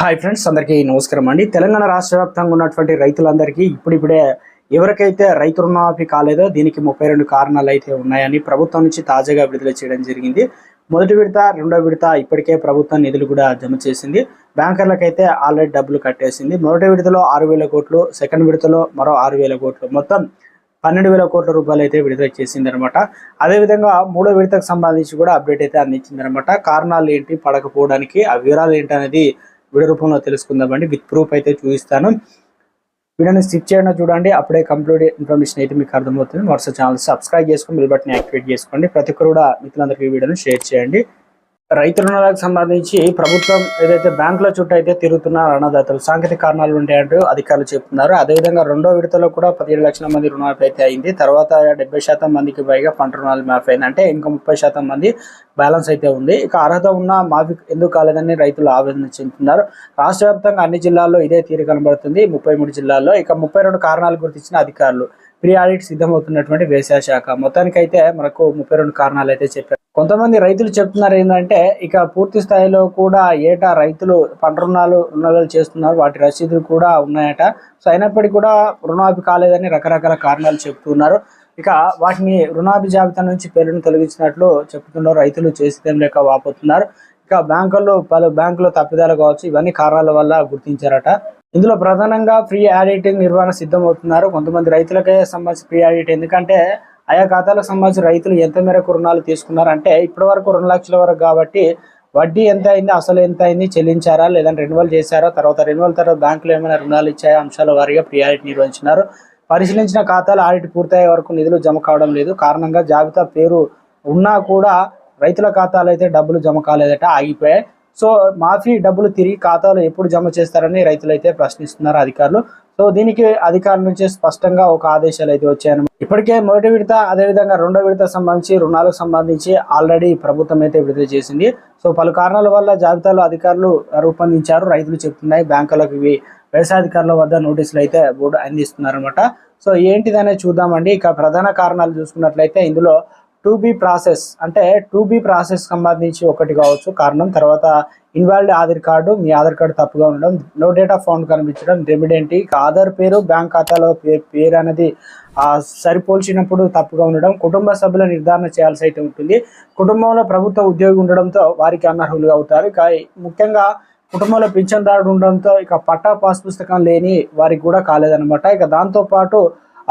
Hi friends అందరికీ నమస్కారం అండి. తెలంగాణ రాష్ట్ర వ్యాప్తంగా ఉన్నటువంటి రైతులందరికీ ఇప్పుడిప్పుడే ఎవరికైతే రైతు రుణమాఫీ కాలేదో దీనికి ముప్పై రెండు కారణాలు అయితే ఉన్నాయని ప్రభుత్వం నుంచి తాజాగా విడుదల చేయడం జరిగింది. మొదటి విడత రెండో విడత ఇప్పటికే ప్రభుత్వం నిధులు కూడా జమ చేసింది. బ్యాంకర్లకైతే ఆల్రెడీ డబ్బులు కట్టేసింది. మొదటి విడతలో ఆరు వేల కోట్లు సెకండ్ విడతలో మరో ఆరు వేల కోట్లు. మొత్తం పన్నెండు వేల కోట్ల రూపాయలు అయితే విడుదల చేసింది అనమాట అదేవిధంగా మూడో విడతకు సంబంధించి కూడా అప్డేట్ అయితే అందించింది అనమాట కారణాలు ఏంటి పడకపోవడానికి ఆ వివరాలు ఏంటి అనేది వీడియో రూపంలో తెలుసుకుందామండి విత్ ప్రూఫ్ అయితే చూపిస్తాను. వీడియోని స్కిప్ చేయడం చూడండి. అప్పుడే కంప్లీట్ ఇన్ఫర్మేషన్ అయితే మీకు అర్థమవుతుంది. వాట్సాప్ ఛానల్ సబ్స్క్రైబ్ చేసుకొని బిల్ బటన్ యాక్టివేట్ చేసుకోండి. ప్రతి ఒక్కరు కూడా మిత్రులందరికీ వీడియోని షేర్ చేయండి. రైతు రుణాలకు సంబంధించి ప్రభుత్వం ఏదైతే బ్యాంకుల చుట్టూ అయితే తిరుగుతున్నారు రుణదాతలు సాంకేతిక కారణాలు ఉంటాయంటూ అధికారులు చెప్తున్నారు. అదేవిధంగా రెండో విడతలో కూడా పదిహేడు లక్షల మంది రుణమాఫీ అయితే అయింది. తర్వాత డెబ్బై శాతం మందికి పైగా పంట రుణాలు మాఫీ అయింది. అంటే ఇంకా ముప్పై శాతం మంది బ్యాలెన్స్ అయితే ఉంది. ఇక అర్హత ఉన్న మాఫీ ఎందుకు కాలేదని రైతులు ఆవేదన చెందుతున్నారు. రాష్ట్ర వ్యాప్తంగా అన్ని జిల్లాల్లో ఇదే తీరు కనబడుతుంది. ముప్పై మూడు జిల్లాల్లో ఇక ముప్పై రెండు కారణాలు గుర్తించిన అధికారులు ప్రీ ఆడిట్ సిద్ధమవుతున్నటువంటి వ్యవసాయ శాఖ. మొత్తానికైతే మనకు ముప్పై రెండు కారణాలు అయితే చెప్పారు. కొంతమంది రైతులు చెప్తున్నారు ఏంటంటే ఇక పూర్తి స్థాయిలో కూడా ఏటా రైతులు పంట రుణాలు రుణాలు చేస్తున్నారు వాటి రసీదులు కూడా ఉన్నాయట. సో అయినప్పటికీ కూడా రుణమాఫీ కాలేదని రకరకాల కారణాలు చెప్తున్నారు ఇక వాటిని రుణాభి జాబితా నుంచి పేర్లను తొలగించినట్లు చెప్తున్నారు రైతులు చేసేదేం లేక వాపోతున్నారు. ఇక బ్యాంకుల్లో పలు బ్యాంకులో తప్పిదాలు కావచ్చు ఇవన్నీ కారణాల వల్ల గుర్తించారట. ఇందులో ప్రధానంగా ఫ్రీ ఆడిటింగ్ నిర్వహణ సిద్ధమవుతున్నారు. కొంతమంది రైతులకే సంబంధించి ఫ్రీ ఆడిట్ ఎందుకంటే ఆయా ఖాతాలకు సంబంధించి రైతులు ఎంత మేరకు రుణాలు తీసుకున్నారు అంటే ఇప్పటి వరకు రెండు లక్షల వరకు కాబట్టి వడ్డీ ఎంత అయింది అసలు ఎంత అయింది చెల్లించారా లేదంటే రెన్యువల్ చేశారా తర్వాత రెన్యువల్ తర్వాత బ్యాంకులు ఏమైనా రుణాలు ఇచ్చాయా అంశాల వారీగా ప్రియారిటీ నిర్వహించినారు. పరిశీలించిన ఖాతాలు ఆడిట్ పూర్తయ్యే వరకు నిధులు జమ కావడం లేదు. కారణంగా జాబితా పేరు ఉన్నా కూడా రైతుల ఖాతాలు అయితే డబ్బులు జమ కాలేదట ఆగిపోయాయి. సో మాఫీ డబ్బులు తిరిగి ఖాతాలో ఎప్పుడు జమ చేస్తారని రైతులు అయితే ప్రశ్నిస్తున్నారు అధికారులు. సో దీనికి అధికారుల నుంచి స్పష్టంగా ఒక ఆదేశాలు అయితే వచ్చాయన్నమాట. ఇప్పటికే మొదటి విడత అదేవిధంగా రెండో విడత సంబంధించి రుణాలకు సంబంధించి ఆల్రెడీ ప్రభుత్వం అయితే విడుదల చేసింది. సో పలు కారణాల వల్ల జాబితాలో అధికారులు రూపొందించారు. రైతులు చెప్తున్నాయి బ్యాంకులకు ఇవి వ్యవసాయ అధికారుల వద్ద నోటీసులు అయితే బోర్డు అందిస్తున్నారనమాట సో ఏంటిదనే చూద్దామండి. ఇక ప్రధాన కారణాలు చూసుకున్నట్లయితే ఇందులో టూ బి ప్రాసెస్ అంటే టూ బి ప్రాసెస్ సంబంధించి ఒకటి కావచ్చు కారణం తర్వాత ఇన్వాల్డ్ ఆధార్ కార్డు మీ ఆధార్ కార్డు తప్పుగా ఉండడం నో డేట్ ఆఫ్ ఫౌండ్ కనిపించడం రెమిడెంట్ ఆధార్ పేరు బ్యాంక్ ఖాతాలో పేరు అనేది సరిపోల్చినప్పుడు తప్పుగా ఉండడం కుటుంబ సభ్యుల నిర్ధారణ చేయాల్సి అయితే ఉంటుంది. కుటుంబంలో ప్రభుత్వ ఉద్యోగి ఉండడంతో వారికి అనర్హులుగా అవుతారు. ముఖ్యంగా కుటుంబంలో పింఛన్దారుడు ఉండడంతో ఇక పట్టా పాస్ పుస్తకం లేని వారికి కూడా కాలేదన్నమాట. ఇక దాంతో పాటు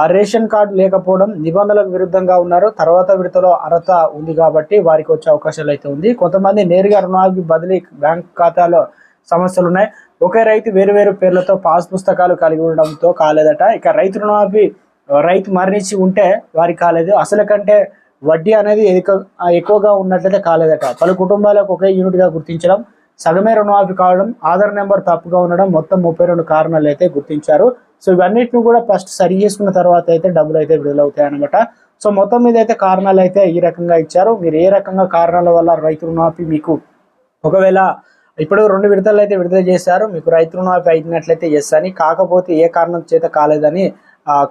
ఆ రేషన్ కార్డు లేకపోవడం నిబంధనలకు విరుద్ధంగా ఉన్నారు. తర్వాత విడతలో అర్హత ఉంది కాబట్టి వారికి వచ్చే అవకాశాలు అయితే ఉంది. కొంతమంది నేరుగా రుణాలకు బదిలీ బ్యాంక్ ఖాతాలో సమస్యలు ఉన్నాయి ఒకే రైతు వేరు వేరు పేర్లతో పాస్ పుస్తకాలు కలిగి ఉండడంతో కాలేదట. ఇక రైతు రుణమాఫీ రైతు మరణించి ఉంటే వారికి కాలేదు. అసలు కంటే వడ్డీ అనేది ఎక్కువగా ఉన్నట్లయితే కాలేదట. పలు కుటుంబాలకు ఒకే యూనిట్గా గుర్తించడం సగమే రుణమాఫీ కావడం ఆధార్ నెంబర్ తప్పుగా ఉండడం మొత్తం ముప్పై రెండు కారణాలు అయితే గుర్తించారు. సో ఇవన్నిటిని కూడా ఫస్ట్ సరి చేసుకున్న తర్వాత అయితే డబ్బులు అయితే విడుదలవుతాయి అనమాట సో మొత్తం మీద అయితే కారణాలు అయితే ఈ రకంగా ఇచ్చారు. మీరు ఏ రకంగా కారణాల వల్ల రైతు రుణమాఫీ మీకు ఒకవేళ ఇప్పుడు రెండు విడతలు అయితే విడుదల చేశారు మీకు రైతు రుణమాఫీ అయినట్లయితే ఎస్ అని కాకపోతే ఏ కారణం చేత కాలేదని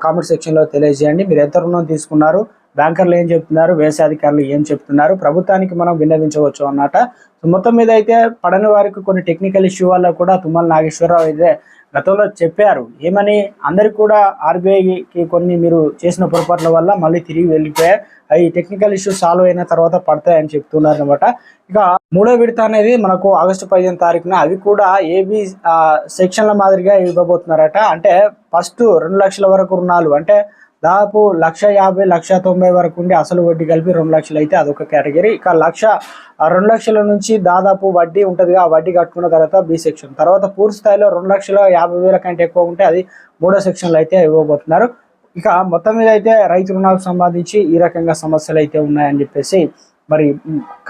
కామెంట్ సెక్షన్లో తెలియజేయండి. మీరు ఎంత రుణం తీసుకున్నారు బ్యాంకర్లు ఏం చెప్తున్నారు? వ్యవసాయ ఏం చెప్తున్నారు? ప్రభుత్వానికి మనం విన్నవించవచ్చు అన్నమాట. సో మొత్తం మీద అయితే పడని వారికి కొన్ని టెక్నికల్ ఇష్యూ వల్ల కూడా తుమ్మల నాగేశ్వరరావు అయితే గతంలో చెప్పారు. ఏమని? అందరికి కూడా ఆర్బీఐకి కొన్ని మీరు చేసిన పొరపాట్ల వల్ల మళ్ళీ తిరిగి వెళ్ళిపోయాయి. అవి టెక్నికల్ ఇష్యూ సాల్వ్ అయిన తర్వాత పడతాయని చెప్తున్నారు అనమాట ఇక మూడో విడత అనేది మనకు ఆగస్టు పదిహేను తారీఖున అవి కూడా ఏబీ సెక్షన్ల మాదిరిగా ఇవ్వబోతున్నారట. అంటే ఫస్ట్ రెండు లక్షల వరకు రుణాలు. అంటే దాదాపు లక్ష యాభై లక్ష తొంభై వరకు ఉండి అసలు వడ్డీ కలిపి రెండు లక్షలు అయితే అదొక కేటగిరీ. ఇక లక్ష రెండు లక్షల నుంచి దాదాపు వడ్డీ ఉంటుంది ఆ వడ్డీ కట్టుకున్న తర్వాత బి సెక్షన్ తర్వాత పూర్తి స్థాయిలో రెండు లక్షల యాభై వేల కంటే ఎక్కువ ఉంటే అది మూడో సెక్షన్లో అయితే ఇవ్వబోతున్నారు. ఇక మొత్తం మీద అయితే రైతు రుణాలకు సంబంధించి ఈ రకంగా సమస్యలు అయితే ఉన్నాయని చెప్పేసి మరి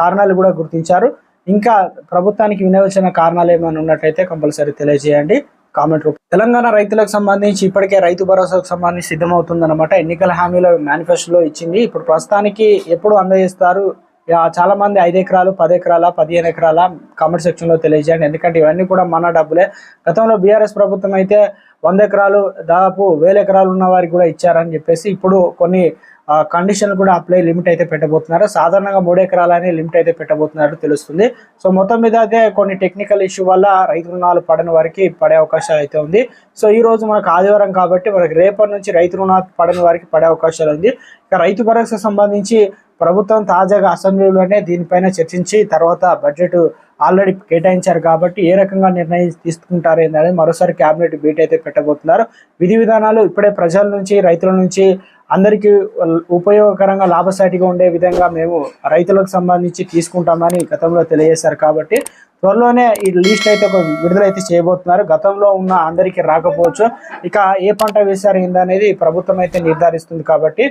కారణాలు కూడా గుర్తించారు. ఇంకా ప్రభుత్వానికి వినవలసిన కారణాలు ఏమైనా ఉన్నట్లయితే కంపల్సరీ తెలియజేయండి. కామెంట్ రూపం తెలంగాణ రైతులకు సంబంధించి ఇప్పటికే రైతు భరోసాకు సంబంధించి సిద్ధమవుతుందన్నమాట. ఎన్నికల హామీల మేనిఫెస్టోలో ఇచ్చింది. ఇప్పుడు ప్రస్తుతానికి ఎప్పుడు అందజేస్తారు? చాలా మంది ఐదు ఎకరాలు పది ఎకరాల పదిహేను ఎకరాల కామెంట్ సెక్షన్లో తెలియజేయండి. ఎందుకంటే ఇవన్నీ కూడా మన డబ్బులే. గతంలో బీఆర్ఎస్ ప్రభుత్వం అయితే వంద ఎకరాలు దాదాపు వేల ఎకరాలు ఉన్న వారికి కూడా ఇచ్చారని చెప్పేసి ఇప్పుడు కొన్ని కండిషన్ కూడా అప్లై లిమిట్ అయితే పెట్టబోతున్నారు. సాధారణంగా మూడు ఎకరాలనే లిమిట్ అయితే పెట్టబోతున్నట్టు తెలుస్తుంది. సో మొత్తం మీద అయితే కొన్ని టెక్నికల్ ఇష్యూ వల్ల రైతు రుణాలు పడని వారికి పడే అవకాశాలు అయితే ఉంది. సో ఈ రోజు మనకు ఆదివారం కాబట్టి మనకి రేపటి నుంచి రైతు రుణాలు పడని వారికి పడే అవకాశాలు ఉంది. ఇక రైతు భరోసా సంబంధించి ప్రభుత్వం తాజాగా అసెంబ్లీలోనే దీనిపైన చర్చించి తర్వాత బడ్జెట్ ఆల్రెడీ కేటాయించారు కాబట్టి ఏ రకంగా నిర్ణయం తీసుకుంటారు ఏంటనేది మరోసారి కేబినెట్ భేటీ అయితే పెట్టబోతున్నారు. విధి విధానాలు ఇప్పుడే ప్రజల నుంచి రైతుల నుంచి అందరికీ ఉపయోగకరంగా లాభసాటిగా ఉండే విధంగా మేము రైతులకు సంబంధించి తీసుకుంటామని గతంలో తెలియజేశారు కాబట్టి త్వరలోనే ఈ లిస్ట్ అయితే ఒక విడుదలైతే చేయబోతున్నారు. గతంలో ఉన్న అందరికీ రాకపోవచ్చు. ఇక ఏ పంట వేశారు ఏందనేది ప్రభుత్వం అయితే నిర్ధారిస్తుంది కాబట్టి